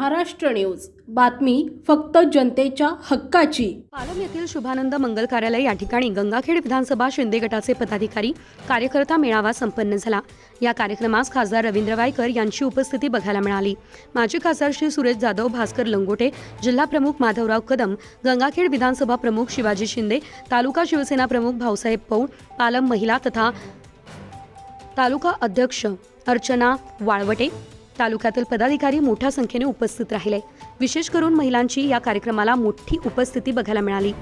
Maharashtra news. बातमी फक्त जनतेच्या हक्काची. पालम येथील शुभानंद मंगल कार्यालय या ठिकाणी गंगाखेड विधानसभा शिंदे गटाचे पदाधिकारी कार्यकर्ता मेळावा संपन्न झाला. या कार्यक्रमास खासदार रवींद्र वायकर यांची उपस्थिती बघायला मिळाली. माजी खासदार श्री सुरेश जाधव भास्कर लंगोटे जिल्हा प्रमुख माधवराव कदम गंगाखेड विधानसभा प्रमुख शिवाजी शिंदे तालुका शिवसेना प्रमुख भाऊसाहेब पौड पालम महिला तथा तालुका अध्यक्ष अर्चना वाळवटे तालुक्यातील पदाधिकारी मोठ्या संख्येने उपस्थित राहिले. विशेष करून महिलांची या कार्यक्रमाला मोठी उपस्थिती बघायला मिळाली.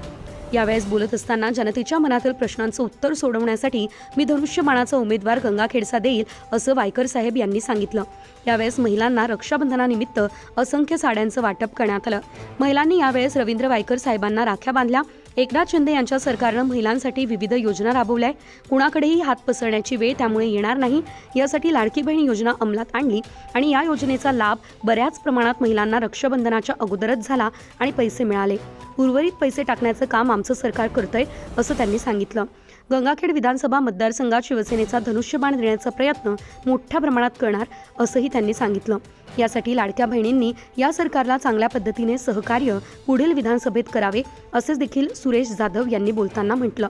यावेळेस बोलत असताना जनतेच्या मनातील प्रश्नांचं उत्तर सोडवण्यासाठी मी धनुष्यबाणाचा उमेदवार गंगाखेडचा देईल असं वायकर साहेब यांनी सांगितलं. यावेळेस महिलांना रक्षाबंधनानिमित्त असंख्य साड्यांचं वाटप करण्यात आलं. महिलांनी यावेळेस रवींद्र वायकर साहेबांना राख्या बांधल्या. एकनाथ शिंदे यांच्या सरकारनं महिलांसाठी विविध योजना राबवल्या कुणाकडेही हात पसरण्याची वेळ त्यामुळे येणार नाही. यासाठी लाडकी बहीण योजना अंमलात आणली आणि या योजनेचा लाभ बऱ्याच प्रमाणात महिलांना रक्षाबंधनाच्या अगोदरच झाला आणि पैसे मिळाले. उर्वरित पैसे टाकण्याचं काम आमचं सरकार करतंय असं त्यांनी सांगितलं. गंगाखेड विधानसभा मतदारसंघात शिवसेनेचा धनुष्यबाण देण्याचा प्रयत्न मोठ्या प्रमाणात करणार असंही त्यांनी सांगितलं. यासाठी लाडक्या बहिणींनी या सरकारला चांगल्या पद्धतीने सहकार्य पुढील विधानसभेत करावे असेच देखील सुरेश जाधव यांनी बोलताना म्हटलं.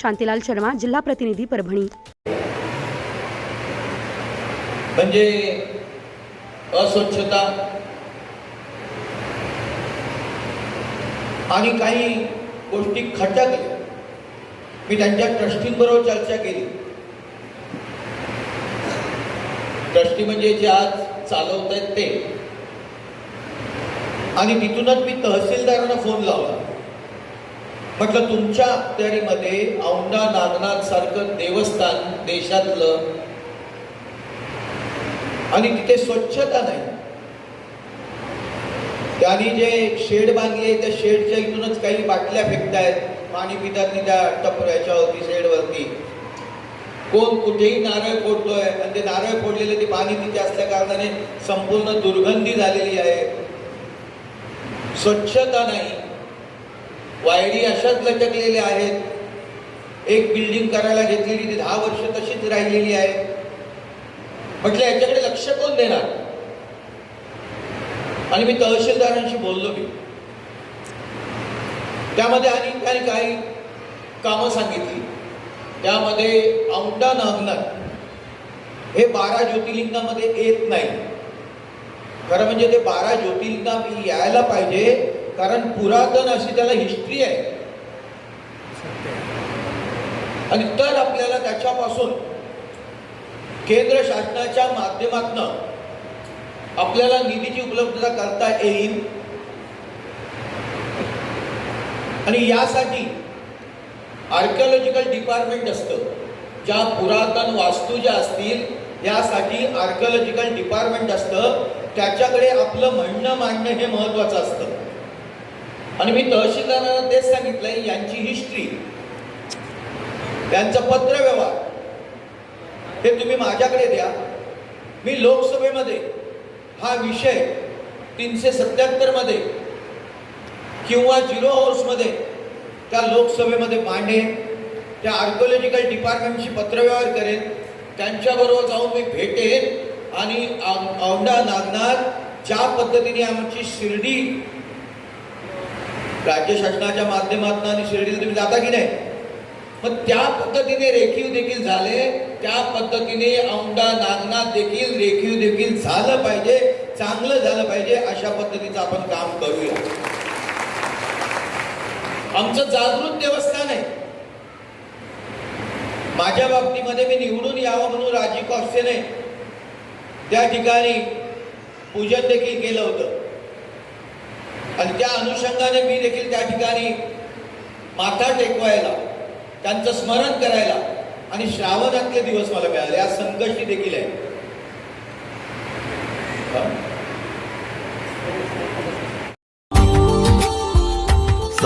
शांतीलाल शर्मा जिल्हा प्रतिनिधी परभणी. म्हणजे अस्वच्छता आणि काही गोष्टी खटकल्या मी त्यांच्या ट्रस्टींबरोबर चर्चा केली. ट्रस्टी म्हणजे जे आज चालवत आहेत ते. आणि तिथूनच मी तहसीलदारांना फोन लावला. म्हटलं तुमच्या अखत्यारीमध्ये औंढा नागनाथ सारखं देवस्थान देशातलं आणि तिथे स्वच्छता नाही. त्यांनी जे शेड बांधले आहे त्या शेडच्या इथूनच काही बाटल्या फेकतायत. पाणी पितात त्या टपऱ्याच्यावरती शेडवरती कोण कुठेही नारळ फोडतोय आणि ते नारळ फोडलेले ते पाणी तिथे असल्या कारणाने संपूर्ण दुर्गंधी झालेली आहे. स्वच्छता नाही. वायरी अशाच लटकलेल्या आहेत. एक बिल्डिंग करायला घेतलेली ती दहा वर्ष तशीच राहिलेली आहे. म्हटलं याच्याकडे लक्ष कोण देणार? आणि मी तहसीलदारांशी बोललो मी. त्यामध्ये आणि त्यांनी काही कामं सांगितली. त्यामध्ये औंढा नागनाथ हे बारा ज्योतिर्लिंगामध्ये येत नाही. खरं म्हणजे ते बारा ज्योतिर्लिंगात यायला पाहिजे कारण पुरातन अशी त्याला हिस्ट्री आहे. आणि तर आपल्याला त्याच्यापासून केंद्र शासनाच्या माध्यमातून आपल्याला निधीची उपलब्धता करता येईल. आणि यासाठी आर्किओलॉजिकल डिपार्टमेंट असतं. ज्या पुरातन वास्तू ज्या असतील यासाठी आर्किओलॉजिकल डिपार्टमेंट असतं. त्याच्याकडे आपलं म्हणणं मांडणं हे महत्त्वाचं असतं. आणि मी तहसीलदारांना तेच सांगितलंय यांची हिस्ट्री त्यांचं पत्रव्यवहार हे तुम्ही माझ्याकडे द्या. मी लोकसभेमध्ये हा विषय तीनशे सत्याहत्तरमध्ये मध्ये किंवा झिरो हाऊसमध्ये त्या लोकसभेमध्ये मांडेन त्या आर्कोलॉजिकल डिपार्टमेंटशी पत्रव्यवहार करेन त्यांच्याबरोबर जाऊन मी भेटेन आणि औंढा नागनाथ ज्या पद्धतीने आमची शिर्डी राज्य शासनाच्या माध्यमातून आणि शिर्डीला तुम्ही जाता की नाही? मग त्या पद्धतीने रेखीव देखील झाले त्या पद्धतीने औंढा नागनाथ देखील रेखीव देखील झालं पाहिजे चांगलं झालं पाहिजे अशा पद्धतीचं आपण काम करूया. आमचं जागृत देवस्थान आहे. माझ्या बाबतीमध्ये मी निवडून यावं म्हणून राजी कॉस्टेने त्या ठिकाणी पूजन देखील केलं होतं. आणि त्या अनुषंगाने मी देखील त्या ठिकाणी माथा टेकवायला त्यांचं स्मरण करायला आणि श्रावणातले दिवस मला मिळाले. आज संकष्टी देखील आहे.